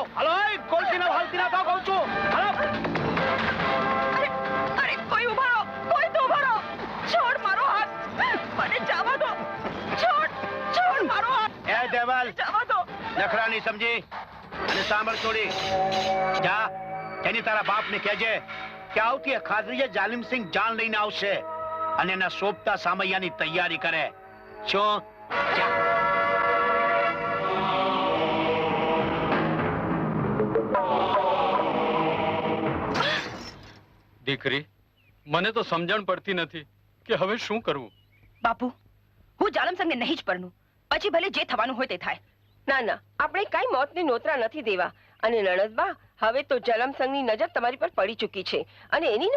Hello hello કોલતી ના હાલતી ના તો કહું છું. હલો. અરે કોઈ ઊભા કોઈ તો ઊભા છોડ મારો હાથ. મને જવા દો. છોડ છોડ મારો હાથ. એ દેવાલ. જવા દો. નખરાની સમજી અને સાંભળ છોડી જા એની તારા બાપને કહેજે કે આવતી ખાદરીએ જાલિમસિંહ જાન લઈને આવશે અને એના સોપતા સામૈયાની તૈયારી કરે. શું? જા. દીકરી મને તો સમજણ પડતી નથી કે હવે શું કરવું. બાપુ હું જાલમસંગને નહીં જ પરનું પછી ભલે જે થવાનું હોય તે થાય. ના ના આપણે કઈ મોતને નોતરા નથી દેવા. અને નણદબા હવે તો જલમસંગની નજર તમારી પર પડી ચૂકી છે. અને એની